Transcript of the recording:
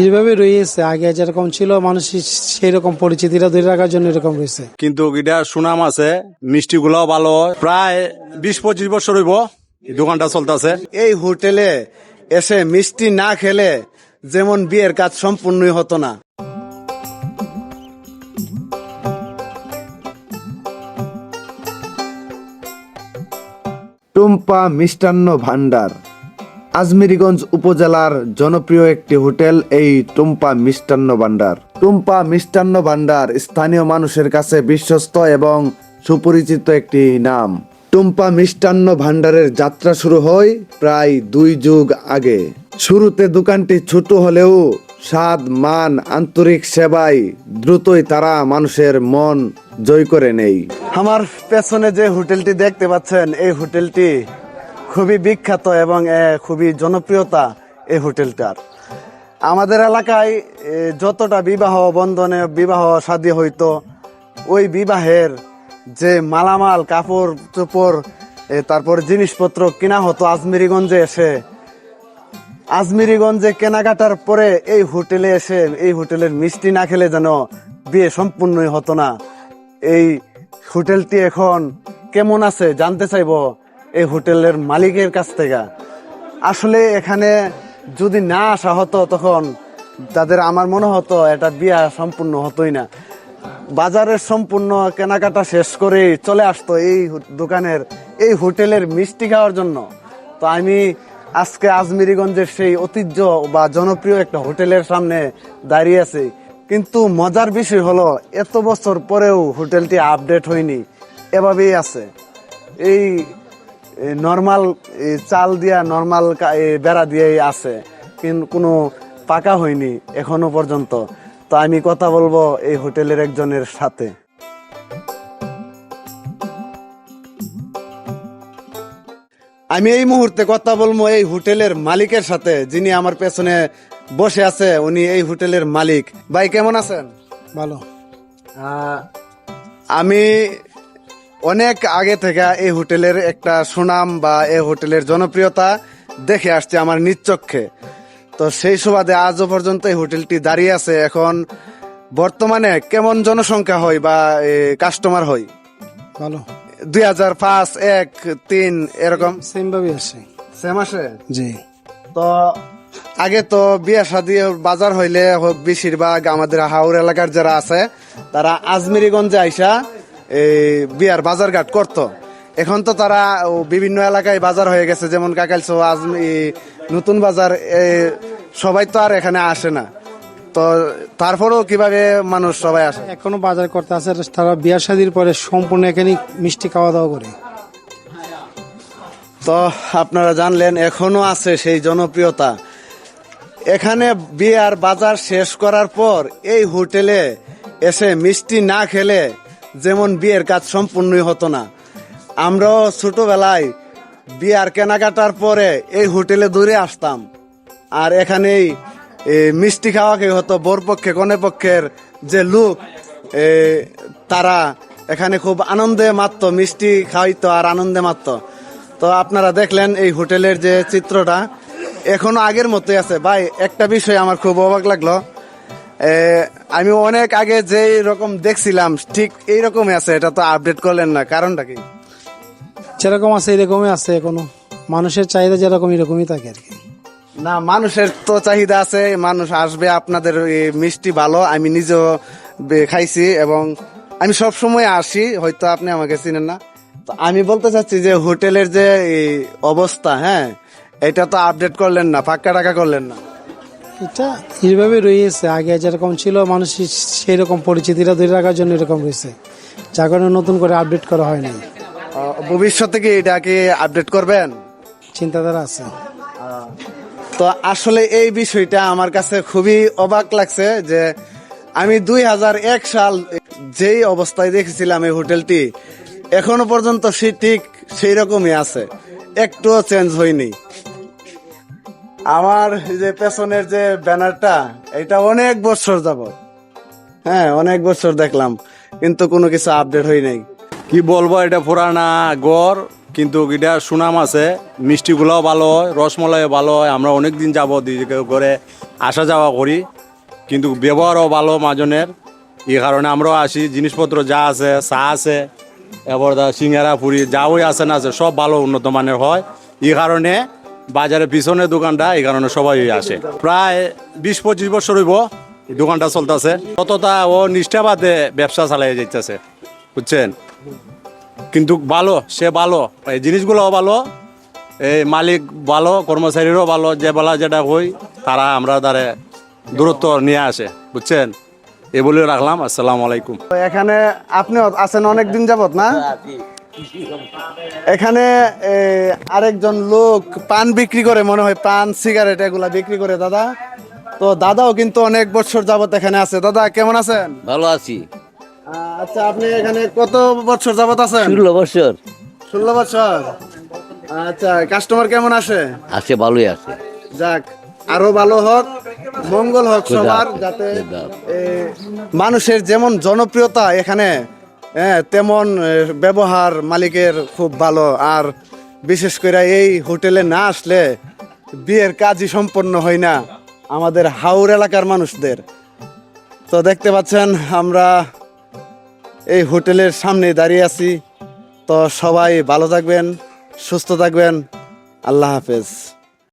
এইভাবে রয়েছে। আগে যেরকম ছিল মানুষ সেই রকম পরিচিতিটা ধরে রাখার জন্য এরকম রয়েছে। কিন্তু এটা সুনাম আছে মিষ্টি গুলাও ভালো প্রায় বিশ পঁচিশ বছর হইব এই দোকানটা চলতেছে। এই হোটেলে এসে মিষ্টি না খেলে যেমন বিয়ের কাজ সম্পূর্ণই হতো না। টুম্পা মিষ্টান্ন ভান্ডার আজমিরিগঞ্জ উপজেলার জনপ্রিয় একটি হোটেল, এই টুম্পা মিষ্টান্ন ভান্ডার টুম্পা মিষ্টান্ন ভান্ডার স্থানীয় মানুষের কাছে বিশ্বস্ত এবং সুপরিচিত একটি নাম। টুম্পা মিষ্টান্ন ভান্ডারের যাত্রা শুরু হয় প্রায় দুই যুগ আগে। শুরুতে দোকানটি ছোট হলেও স্বাদ, মান, আন্তরিক সেবায় দ্রুতই তারা মানুষের মন জয় করে নেই আমার পেছনে যে হোটেলটি দেখতে পাচ্ছেন, এই হোটেলটি খুবই বিখ্যাত এবং খুবই জনপ্রিয়তা এই হোটেলটার। আমাদের এলাকায় যতটা বিবাহ বন্ধনে বিবাহ শাদী হইতো, ওই বিবাহের যে মালামাল, কাপড় চোপড় তারপর জিনিসপত্র কেনা হতো আজমিরিগঞ্জে এসে, আজমিরিগঞ্জে কেনাকাটার পরে এই হোটেলে এসে, এই হোটেলের মিষ্টি না খেলে যেন বিয়ে সম্পূর্ণই হতো না। এই হোটেলটি এখন কেমন আছে জানতে চাইব। এই হোটেলের মালিকের কাছ থেকে। আসলে এখানে যদি না আসা হতো তখন তাদের আমার মনে হতো এটা বিয়া সম্পূর্ণ হতোই না। বাজারের সম্পূর্ণ কেনাকাটা শেষ করে চলে আসতো এই দোকানের, এই হোটেলের মিষ্টি খাওয়ার জন্য। তো আমি আজকে আজমিরিগঞ্জের সেই ঐতিহ্য বা জনপ্রিয় একটা হোটেলের সামনে দাঁড়িয়ে আছি। কিন্তু মজার বিষয় হলো, এত বছর পরেও হোটেলটি আপডেট হয়নি। এভাবেই আছে। এই নর্মাল চাল দিয়া নর্মাল বেড়া দিয়েই আছে। কিন্তু কোনো পাকা হয়নি এখনও পর্যন্ত। তো আমি কথা বলব এই হোটেলের একজনের সাথে। আমি এই মুহূর্তে কথা বলব এই হোটেলের মালিকের সাথে যিনি আমার পেছনে বসে আছে উনি এই হোটেলের মালিক। ভাই কেমন আছেন? ভালো। আহ, আমি অনেক আগে থেকে এই হোটেলের একটা সুনাম বা এই হোটেলের জনপ্রিয়তা দেখে আসছে আমার নিজ চক্ষে তো সেই সুবাদে আজও পর্যন্ত এই হোটেলটি দাঁড়িয়ে আছে এখন বর্তমানে কেমন জনসংখ্যা হয় বা কাস্টমার হয়? ভালো। দুই হাজার পাঁচ এক তিন এরকম? সেম ভাবে আছে সেম আসে? জি। তো আগে তো বিয়ে শাদী বাজার হইলে বেশিরভাগ আমাদের হাওড় এলাকার যারা আছে তারা আজমিরিগঞ্জে আইসা বিয়ার বাজার ঘাট করতো। এখন তো তারা বিভিন্ন এলাকায় বাজার হয়ে গেছে যেমন কাকালসো আজমি নতুন বাজার সবাই তো আর এখানে আসে না। তো তারপরেও কীভাবে মানুষ সবাই আসে? এখনও বাজার করতে আসে তারা বিয়ার শাদির পরে সম্পূর্ণ এখানে মিষ্টি খাওয়া দাওয়া করে। তো আপনারা জানলেন এখনও আছে সেই জনপ্রিয়তা। এখানে বিয়ার বাজার শেষ করার পর এই হোটেলে এসে মিষ্টি না খেলে যেমন বিয়ের কাজ সম্পূর্ণই হতো না। আমরাও ছোটবেলায় বিয়ার কেনাকাটার পরে এই হোটেলে দূরে আসতাম। আর এখানেই মিষ্টি খাওয়াকে হতো বোর পক্ষে কনে পক্ষের যে লোক তারা এখানে খুব আনন্দে মারতো মিষ্টি খাওয়াইতো আর আনন্দে মারতো তো আপনারা দেখলেন এই হোটেলের যে চিত্রটা, এখনও আগের মতোই আছে। ভাই, একটা বিষয় আমার খুব অবাক লাগল। আমি অনেক আগে যেই রকম দেখছিলাম ঠিক এই রকমই আছে এটা তো আপডেট করলেন না কারণটা কি? যেরকম আছে এরকমই আছে এখনও মানুষের চাহিদা যেরকম এরকমই থাকে আর কি। না মানুষের তো চাহিদা আছে মানুষ আসবে আপনাদের এই মিষ্টি ভালো আমি নিজেও খাইছি এবং আমি সব সময় আসি হয়তো আপনি আমাকে চিনেন না। তো আমি বলতে চাচ্ছি যে হোটেলের যে অবস্থা হ্যাঁ এটা তো আপডেট করলেন না পাক্কা টাকা করলেন না। এটা এইভাবে রয়েছে। আগে যেরকম ছিল মানুষ সেই রকম পরিচিতিটা ধরে রাখার জন্য এরকম রয়েছে যার কারণে নতুন করে আপডেট করা হয় নাই। ভবিষ্যতে কি এটা কি আপডেট করবেন? চিন্তাধারা আছে। তো আসলে এই বিষয়টা আমার কাছে খুবই অবাক লাগছে যে আমি দুই হাজার এক সাল যেই অবস্থায় দেখেছিলাম এই হোটেলটি এখনও পর্যন্ত সে ঠিক সেই রকমই আছে। একটুও চেঞ্জ হয়নি। আমার যে পেছনের যে ব্যানারটা, এটা অনেক বছর যাব হ্যাঁ অনেক বছর দেখলাম, কিন্তু কোনো কিছু আপডেট হয় নাই। কি বলব, এটা পুরানা গড় কিন্তু এটা সুনাম আছে। মিষ্টি গুলাও ভালো হয় রসমলাই ভালো হয়। আমরা অনেক দিন যাব করে আসা যাওয়া করি, কিন্তু ব্যবহারও ভালো মাজনের এই কারণে আমরাও আসি, জিনিসপত্র যা আছে, চা আছে এবার সিঙ্গারা, পুরি, যা ওই আছে না আছে, সব ভালো উন্নত মানের হয়। এই কারণে বাজারের পিছনে দোকানটা এই কারণে সবাই আসে। প্রায় বিশ পঁচিশ বছর হইব দোকানটা চলতেছে। ততটা ও নিষ্ঠাবাদে ব্যবসা চালাই যাইতেছে বুঝছেন? কিন্তু ভালো সে ভালো। এই জিনিসগুলোও ভালো এই মালিক ভালো কর্মচারীরও ভালো যে বেলা যেটা হই তারা আমরা দ্বারে দূরত্ব নিয়ে আসে বুঝছেন? এ বলে রাখলাম আসসালামু আলাইকুম। এখানে আপনি আছেন অনেক দিন যাবত না? এখানে আরেকজন লোক পান বিক্রি করে মনে হয় পান সিগারেট এগুলা বিক্রি করে দাদা। তো দাদাও কিন্তু অনেক বছর যাবত এখানে আছে। দাদা কেমন আছেন? ভালো আছি। আচ্ছা আপনি এখানে কত বছর যাবত আছেন? ষোলো বছর। ষোলো বছর। আচ্ছা কাস্টমার কেমন আসে আছে ভালোই আছে। যাক আরও ভালো হোক মঙ্গল হোক সবার যাতে মানুষের যেমন জনপ্রিয়তা এখানে হ্যাঁ, তেমন ব্যবহার মালিকের খুব ভালো। আর বিশেষ করে এই হোটেলে না আসলে বিয়ের কাজই সম্পন্ন হয় না আমাদের হাওর এলাকার মানুষদের। তো দেখতে পাচ্ছেন আমরা এই হোটেলের সামনে দাঁড়িয়ে আছি। তো সবাই ভালো থাকবেন সুস্থ থাকবেন। আল্লাহ হাফেজ।